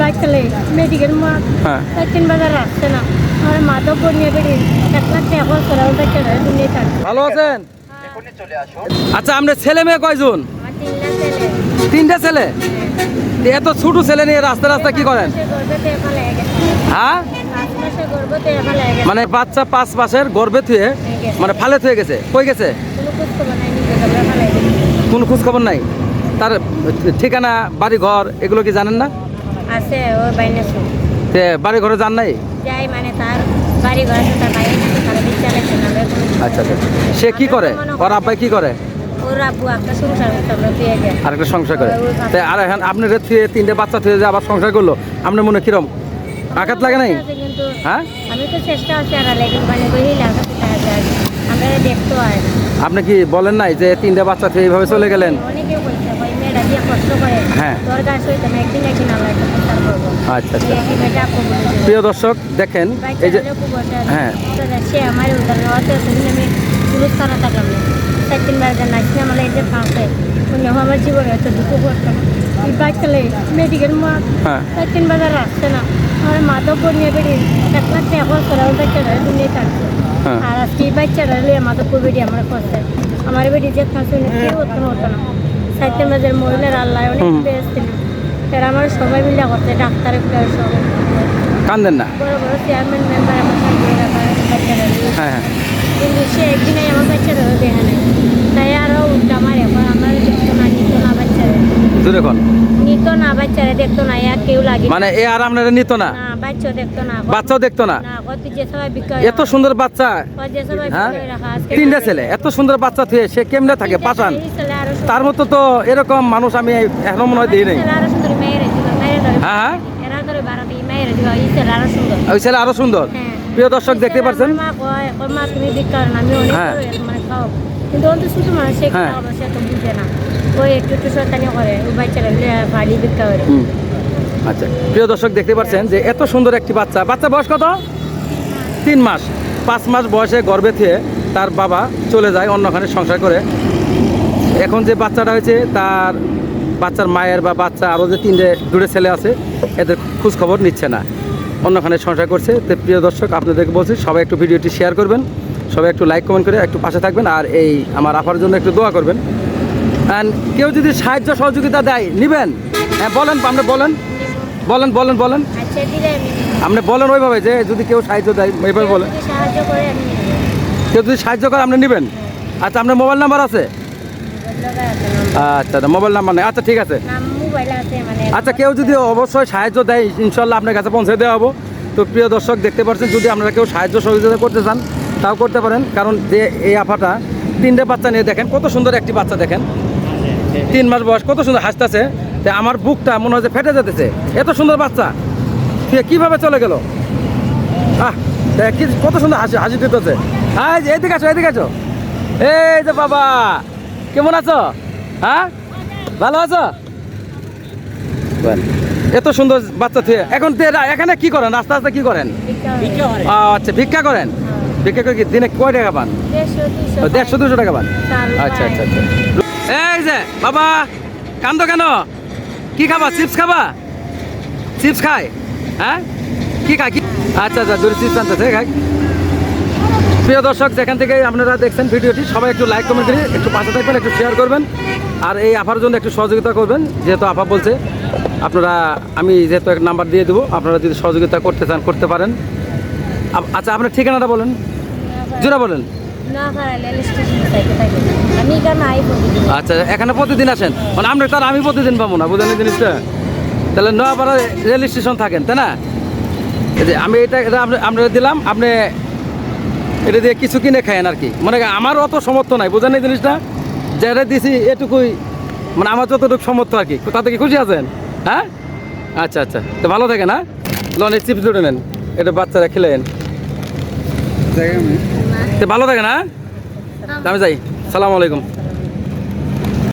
Bike চালে medical মা হ্যাঁ। তিন বাজার আসছে না। আমার মাধবপুর নিয়ে বেরিয়ে এক লাখ টাকা খরচ ওটা চলে দুনিয়া থাকছে ভালো আছেন? আচ্ছা আপনার ছেলে মেয়ে কয়জন? আমার তিনটা ছেলে। তিনটা ছেলে? তো এত ছোট ছেলে নিয়ে রাস্তা রাস্তা কি করেন? হ্যাঁ? মানে বাচ্চা পাঁচ মাসের গর্বে থুয়ে মানে ফালে থুয়ে গেছে। কই কোনো গেছে। কোনো খোঁজ খবর নাই? তার ঠিকানা বাড়ি ঘর এগুলো কি জানেন না? আছে ও বাইনে তে বাড়ি ঘরে যান নাই? যাই মানে তার বাড়ি ঘর তার বাইরে তার আচ্ছা আচ্ছা। সে কি করে? ওর আব্বাই কি করে? আব্বু আরেকটা সংসার তাই আর এখন তিনটে বাচ্চা যে আবার সংসার করল আপনার মনে কিরম? আঘাত লাগে নাই? হ্যাঁ? আমি তো চেষ্টা আছে আর মানে বই লাগা কোথায় যায় আমরা দেখতে হয় আপনি কি বলেন নাই যে তিনটে বাচ্চা এইভাবে চলে গেলেন? অনেকে বলছে হ্যাঁ। আচ্ছা আচ্ছা। প্রিয় দর্শক দেখেন এই যে। হ্যাঁ। আমার তিনবার জীবনে এত দুঃখ করতাম এই মেডিকেল মা হ্যাঁ চার আসছে না আমার মাধবপুর নিয়ে বেরিয়ে এক লাখ টাকা খরচ করে ওটা চলে দুনিয়া থাকছে হ্যাঁ। আর আজকে এই মাধবপুর বেরিয়ে আমার করছে আমার বেরিয়ে যে খাঁচু কেউ হতো না হতো না সাইতে মাঝের মহিলার আল্লাহ অনেক ছিল। এরা আমার সবাই মিলে করছে ডাক্তার প্লেয়ার সব। কান্দেন না? বড় বড় চেয়ারম্যান মেম্বার আমার। হ্যাঁ হ্যাঁ। কিন্তু সে একদিনে আমার বাচ্চারা দেখে নেয় তাই আরও উল্টা আমার এখন আমার দেখতো না নিত না কোন নিত না বাচ্চারা দেখতো না ইয়া কেউ লাগে মানে এ আর আপনারা নিত না? না বাচ্চাও দেখতো না বাচ্চাও দেখতো না? এত সুন্দর বাচ্চা হ্যাঁ? তিনটা ছেলে এত সুন্দর বাচ্চা থুয়ে সে কেমনে থাকে? পাঠান। তার মতো তো এরকম মানুষ আমি এখনও মনে হয় দিই নাই। হ্যাঁ হ্যাঁ? ওই ছেলে আরও সুন্দর? হ্যাঁ। প্রিয় দর্শক দেখতে পাচ্ছেন? হ্যাঁ। মানে কিন্তু অন্ত শুধু মানুষ সে। খাওয়াবো তো বুঝে না। ওই একটু একটু হুম। আচ্ছা প্রিয় দর্শক দেখতে পাচ্ছেন যে এত সুন্দর একটি বাচ্চা। বাচ্চা বয়স কত? তিন মাস। পাঁচ মাস বয়সে গর্ভে থেকে তার বাবা চলে যায় অন্যখানে সংসার করে। এখন যে বাচ্চাটা হয়েছে, তার বাচ্চার মায়ের বা বাচ্চা আরও যে তিনটে দূরে ছেলে আছে, এদের খোঁজ খবর নিচ্ছে না। অন্যখানে সংসার করছে। তো প্রিয় দর্শক, আপনাদেরকে বলছি, সবাই একটু ভিডিওটি শেয়ার করবেন। সবাই একটু লাইক কমেন্ট করে একটু পাশে থাকবেন। আর এই আমার আপার জন্য একটু দোয়া করবেন। কেউ যদি সাহায্য সহযোগিতা দেয় নিবেন? হ্যাঁ বলেন আপনি বলেন। বলেন বলেন বলেন। আচ্ছা। আপনি বলেন ওইভাবে যে যদি কেউ সাহায্য দেয় ওইভাবে বলেন। কেউ যদি সাহায্য করে আপনি নেবেন? আচ্ছা আপনার মোবাইল নাম্বার আছে। আচ্ছা আচ্ছা মোবাইল নাম্বার নেই। আচ্ছা ঠিক আছে। মানে আচ্ছা কেউ যদি অবশ্যই সাহায্য দেয় ইনশাল্লাহ আপনার কাছে পৌঁছে দেওয়া হব। তো প্রিয় দর্শক দেখতে পাচ্ছেন যদি আপনারা কেউ সাহায্য সহযোগিতা করতে চান তাও করতে পারেন। কারণ যে এই আফাটা তিনটে বাচ্চা নিয়ে দেখেন কত সুন্দর একটি বাচ্চা দেখেন। তিন মাস বয়স কত সুন্দর হাসতেছে। তো আমার বুকটা মনে হয় যে ফেটে যেতেছে। এত সুন্দর বাচ্চা। সে কীভাবে চলে গেল? আহ কত সুন্দর হাসি হাসি দিতেছে হ্যাঁ এদিকে আছো এদিকে আছো এই যে বাবা কেমন আছো? হ্যাঁ? ভালো আছো? এত সুন্দর বাচ্চা থেকে এখন এখানে কি করেন? আস্তে আস্তে কি করেন? আচ্ছা ভিক্ষা করেন? ভিক্ষা করে কি দিনে কয় টাকা পান? দেড়শো, দুশো টাকা পান? আচ্ছা আচ্ছা আচ্ছা। এই যে, বাবা, কান্দ কেন? কি খাবা? চিপস খাবা? চিপস খায় হ্যাঁ? কি খায় কি আচ্ছা আচ্ছা দূরে চিপস আনতেছে খাই। প্রিয় দর্শক, যেখান থেকে আপনারা দেখছেন ভিডিওটি, সবাই একটু লাইক কমেন্ট করে, একটু পাশে থাকবেন, একটু শেয়ার করবেন, আর এই আফার জন্য একটু সহযোগিতা করবেন, যেহেতু আফা বলছে, আপনারা, আমি যেহেতু এক নাম্বার দিয়ে দেবো, আপনারা যদি সহযোগিতা করতে চান, করতে পারেন। আচ্ছা আপনার ঠিকানাটা বলেন। জোরা বলেন। আচ্ছা এখানে প্রতিদিন আসেন? মানে আমরা তার আমি প্রতিদিন পাবো না বুঝলেন জিনিসটা? তাহলে নোয়াপাড়া রেল স্টেশন থাকেন তাই না? যে আমি এটা এটা আমরা দিলাম আপনি এটা দিয়ে কিছু কিনে খায়েন আর কি। মানে আমার অত সমর্থ নাই বুঝেন এই জিনিসটা? যেটা দিছি এটুকুই মানে আমার যতটুকু সমর্থ আর কি। তাতে কি খুশি আছেন? হ্যাঁ? আচ্ছা আচ্ছা। তো ভালো থাকেন হ্যাঁ? লনের চিপস দুটো নেন এটা বাচ্চারা খেলেন। তো ভালো থাকে না? আমি যাই। সালাম আলাইকুম।